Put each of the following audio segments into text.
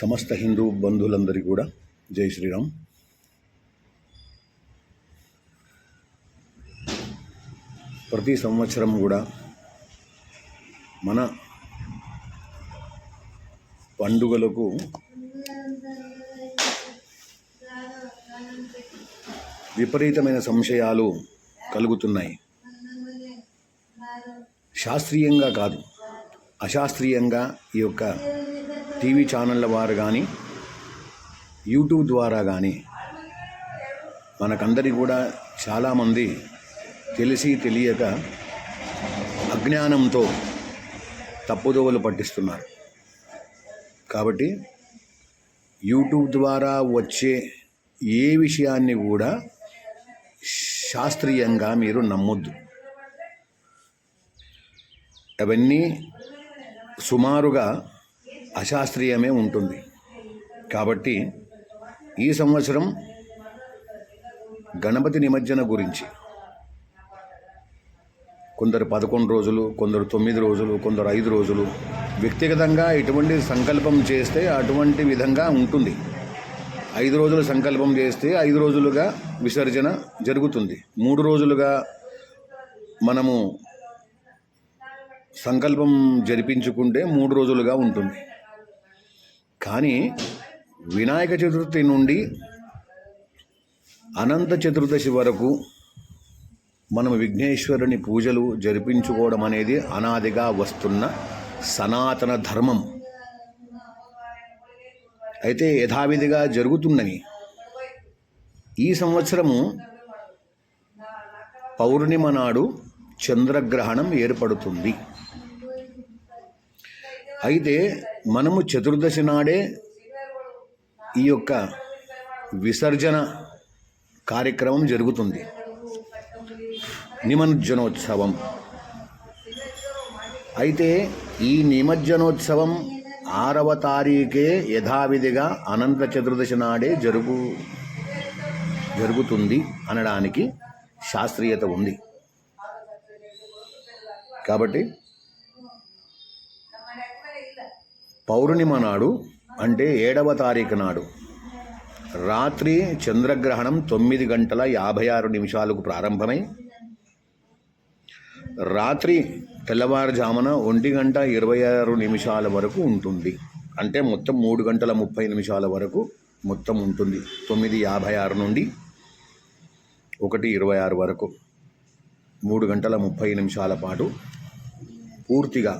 సమస్త హిందూ బంధువులందరికీ కూడా జై శ్రీరామ్. ప్రతి సంవత్సరం కూడా మన పండుగలకు విపరీతమైన సంశయాలు కలుగుతున్నాయి. శాస్త్రీయంగా కాదు అశాస్త్రీయంగా ఈ యొక్క టీవీ ఛానళ్ళ వారు కానీ యూట్యూబ్ ద్వారా కానీ మనకందరి కూడా చాలామంది తెలిసి తెలియక అజ్ఞానంతో తప్పుదోవలు పట్టిస్తున్నారు. కాబట్టి యూట్యూబ్ ద్వారా వచ్చే ఏ విషయాన్ని కూడా శాస్త్రీయంగా మీరు నమ్మొద్దు. అవన్నీ సుమారుగా అశాస్త్రీయమే ఉంటుంది. కాబట్టి ఈ సంవత్సరం గణపతి నిమజ్జన గురించి కొందరు పదకొండు రోజులు కొందరు తొమ్మిది రోజులు కొందరు ఐదు రోజులు వ్యక్తిగతంగా ఎటువంటి సంకల్పం చేస్తే అటువంటి విధంగా ఉంటుంది. ఐదు రోజులు సంకల్పం చేస్తే ఐదు రోజులుగా విసర్జన జరుగుతుంది. మూడు రోజులుగా మనము సంకల్పం జరిపించుకుంటే మూడు రోజులుగా ఉంటుంది. కానీ వినాయక చతుర్థి నుండి అనంత చతుర్దశి వరకు మనం విఘ్నేశ్వరుని పూజలు జరిపించుకోవడం అనేది అనాదిగా వస్తున్న సనాతన ధర్మం. అయితే యథావిధిగా జరుగుతుందని ఈ సంవత్సరము పౌర్ణిమ నాడు చంద్రగ్రహణం ఏర్పడుతుంది. అయితే మనము చతుర్దశి నాడే ఈ యొక్క విసర్జన కార్యక్రమం జరుగుతుంది. నిమజ్జనోత్సవం. అయితే ఈ నిమజ్జనోత్సవం ఆరవ తారీఖే యథావిధిగా అనంత చతుర్దశి నాడే జరుగు జరుగుతుంది అనడానికి శాస్త్రీయత ఉంది. కాబట్టి పౌర్ణిమ నాడు అంటే ఏడవ తారీఖు నాడు రాత్రి చంద్రగ్రహణం తొమ్మిది గంటల యాభై ఆరు నిమిషాలకు ప్రారంభమై రాత్రి తెల్లవారుజామున ఒంటి గంట ఇరవై ఆరు నిమిషాల వరకు ఉంటుంది. అంటే మొత్తం మూడు గంటల ముప్పై నిమిషాల వరకు మొత్తం ఉంటుంది. తొమ్మిది యాభై ఆరు నుండి ఒకటి ఇరవై ఆరు వరకు మూడు గంటల ముప్పై నిమిషాల పాటు పూర్తిగా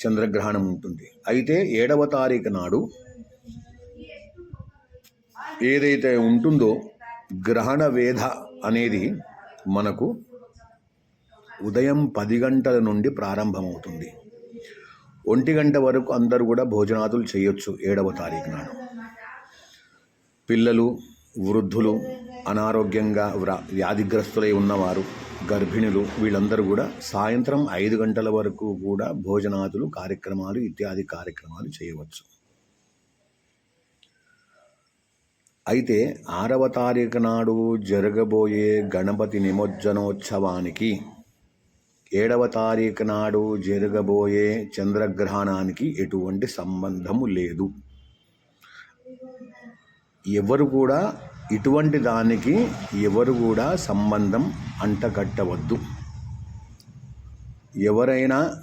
చంద్రగ్రహణం ఉంటుంది. అయితే ఏడవ తారీఖు నాడు ఏదైతే ఉంటుందో గ్రహణ వేధ అనేది మనకు ఉదయం పది గంటల నుండి ప్రారంభమవుతుంది. ఒంటి గంట వరకు అందరూ కూడా భోజనాదులు చేయొచ్చు ఏడవ తారీఖు నాడు. పిల్లలు వృద్ధులు అనారోగ్యంగా వ్రా వ్యాధిగ్రస్తులై ఉన్నవారు గర్భిణులు వీళ్ళందరూ కూడా సాయంత్రం ఐదు గంటల వరకు కూడా భోజనాదులు కార్యక్రమాలు ఇత్యాది కార్యక్రమాలు చేయవచ్చు. అయితే ఆరవ తారీఖు నాడు జరగబోయే గణపతి నిమజ్జనోత్సవానికి ఏడవ తారీఖు నాడు జరగబోయే చంద్రగ్రహణానికి ఎటువంటి సంబంధము లేదు. ఎవరు కూడా ఇటువంటి దానికి ఎవరు కూడా సంబంధం అంటగట్టవద్దు. ఎవరైనా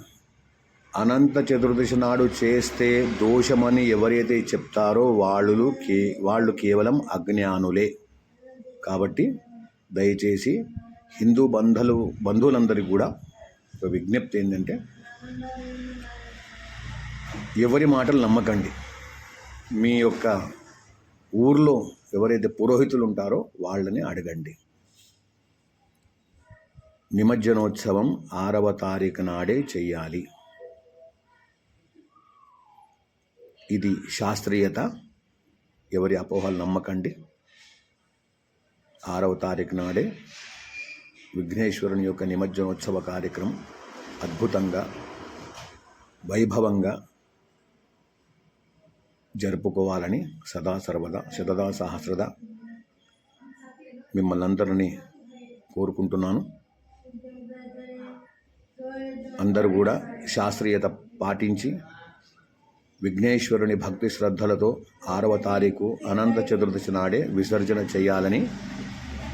అనంత చతుర్దశి నాడు చేస్తే దోషమని ఎవరైతే చెప్తారో వాళ్ళు కే వాళ్ళు కేవలం అజ్ఞానులే. కాబట్టి దయచేసి హిందూ బంధులు బంధువులందరికీ కూడా ఒక విజ్ఞప్తి ఏంటంటే ఎవరి మాటలు నమ్మకండి. మీ యొక్క ఊర్లో ఎవరైతే పురోహితులు ఉంటారో వాళ్ళని అడగండి. నిమజ్జనోత్సవం ఆరవ తారీఖు నాడే చెయ్యాలి. ఇది శాస్త్రీయత. ఎవరి అపోహలు నమ్మకండి. ఆరవ తారీఖు నాడే విఘ్నేశ్వరుని యొక్క నిమజ్జనోత్సవ కార్యక్రమం అద్భుతంగా వైభవంగా జరుపుకోవాలని సదా సర్వదా శతదా సహస్రద మిమ్మల్ని అందరినీ కోరుకుంటున్నాను. అందరూ కూడా శాస్త్రీయత పాటించి విఘ్నేశ్వరుని భక్తి శ్రద్ధలతో ఆరవ తారీఖు అనంత చతుర్దశి నాడే విసర్జన చేయాలని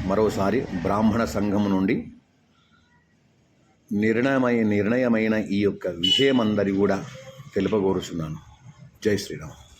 మరోసారి బ్రాహ్మణ సంఘం నుండి నిర్ణయమై నిర్ణయమైన ఈ యొక్క విషయమందరి కూడా తెలుపగోరుచున్నాను. జై శ్రీరామ్.